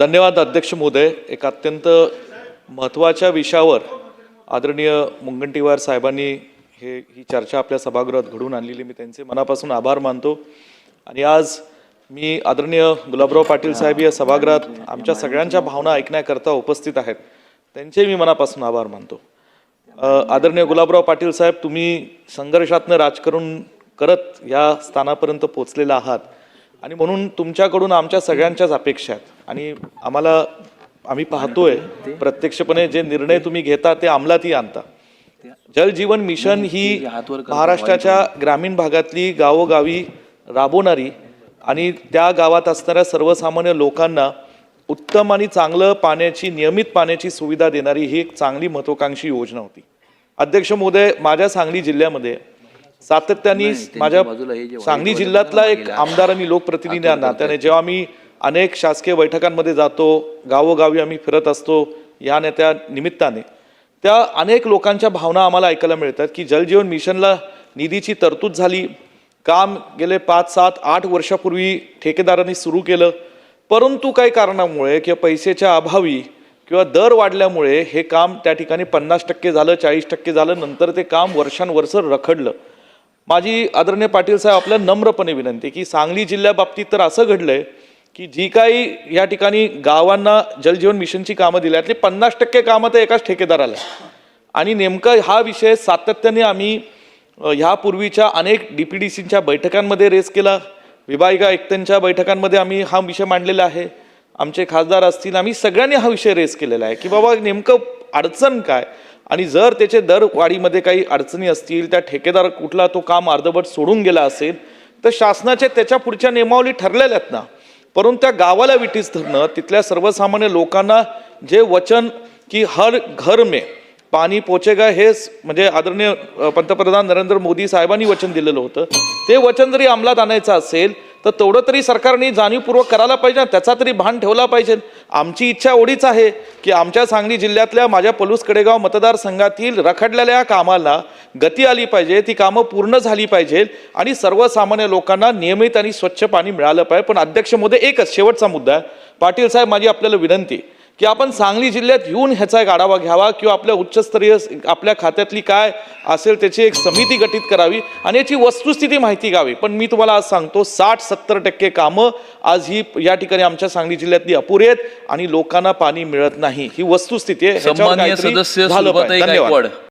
धन्यवाद अध्यक्ष महोदय. एक अत्यंत महत्त्वाच्या विषयावर आदरणीय मुंगंटीवार साहेबांनी हे ही चर्चा आपल्या सभागृहात घडवून आणलेली. मी त्यांचे मनापासून आभार मानतो. आणि आज मी आदरणीय गुलाबराव पाटील साहेब या सभागृहात आमच्या सगळ्यांच्या भावना ऐकण्याकरता उपस्थित आहेत. त्यांचे मी मनापासून आभार मानतो. आदरणीय गुलाबराव पाटील साहेब तुम्ही संघर्षातनं राजकारण करत या स्थानापर्यंत पोचलेला आहात. आणि म्हणून तुमच्याकडून आमच्या सगळ्यांच्याच अपेक्षा आहेत. आणि आम्हाला आम्ही पाहतोय प्रत्यक्षपणे जे निर्णय तुम्ही घेता ते अंमलातही आणता. जल जीवन मिशन ही महाराष्ट्राच्या ग्रामीण भागातली गावोगावी राबवणारी आणि त्या गावात असणाऱ्या सर्वसामान्य लोकांना उत्तम आणि चांगलं पाण्याची नियमित पाण्याची सुविधा देणारी ही एक चांगली महत्वाकांक्षी योजना होती. अध्यक्ष महोदय माझ्या सांगली जिल्ह्यामध्ये सातत्याने माझ्या सांगली जिल्ह्यातला एक आमदार आणि लोकप्रतिनिधी नात्याने जेव्हा आम्ही अनेक शासकीय बैठकांमध्ये जातो गावोगावी आम्ही फिरत असतो या नेत्या निमित्ताने. त्या अनेक लोकांच्या भावना आम्हाला ऐकायला मिळतात की जलजीवन मिशनला निधीची तरतूद झाली. काम गेले पाच सात आठ वर्षापूर्वी ठेकेदारांनी सुरू केलं. परंतु काही कारणामुळे किंवा पैशाच्या अभावी किंवा दर वाढल्यामुळे हे काम त्या ठिकाणी पन्नास टक्के झालं चाळीस टक्के झालं. नंतर ते काम वर्षानुवर्ष रखडलं. माझी आदरणीय पाटील साहेब आपल्या नम्रपणे विनंती की सांगली जिल्ह्याबाबतीत तर असं घडलंय की जी काही या ठिकाणी गावांना जलजीवन मिशनची कामं दिली यातली पन्नास टक्के कामं तर एकाच ठेकेदाराला आणि नेमका हा विषय सातत्याने आम्ही ह्यापूर्वीच्या अनेक डी पी डी सीच्या बैठकांमध्ये रेस केला. विभागिका आयुक्तांच्या बैठकांमध्ये आम्ही हा विषय मांडलेला आहे. आमचे खासदार असतील आम्ही सगळ्यांनी हा विषय रेस केलेला आहे की बाबा नेमकं अडचण काय? आणि जर त्याचे दरवाढीमध्ये काही अडचणी असतील त्या ठेकेदार कुठला तो काम अर्धवट सोडून गेला असेल तर शासनाचे त्याच्या पुढच्या नियमावली ठरलेल्या आहेत ना. परंतु त्या गावाला विटीस धरणं तिथल्या सर्वसामान्य लोकांना जे वचन की हर घर मे पाणी पोचेगा हेच म्हणजे आदरणीय पंतप्रधान नरेंद्र मोदी साहेबांनी वचन दिलेलं होतं. ते वचन जरी अंमलात आणायचं असेल तर तेवढं तरी सरकारने जाणीवपूर्वक करायला पाहिजे ना, त्याचा तरी भान ठेवला पाहिजे. आमची इच्छा एवढीच आहे की आमच्या सांगली जिल्ह्यातल्या माझ्या पलूस कडेगाव मतदारसंघातील रखडलेल्या कामाला गती आली पाहिजे ती कामं पूर्ण झाली पाहिजे आणि सर्वसामान्य लोकांना नियमित आणि स्वच्छ पाणी मिळालं पाहिजे. पण अध्यक्ष मोदी एकच शेवटचा मुद्दा आहे. पाटील साहेब माझी आपल्याला विनंती की आपण सांगली जिल्ह्यात येऊन ह्याचा एक आढावा घ्यावा किंवा आपल्या उच्चस्तरीय आपल्या खात्यातली काय असेल त्याची एक समिती गठीत करावी आणि याची वस्तुस्थिती माहिती घ्यावी. पण मी तुम्हाला आज सांगतो साठ सत्तर टक्के कामं आज ही या ठिकाणी आमच्या सांगली जिल्ह्यातली अपुरी आहेत आणि लोकांना पाणी मिळत नाही. ही वस्तुस्थिती आहे. सदस्य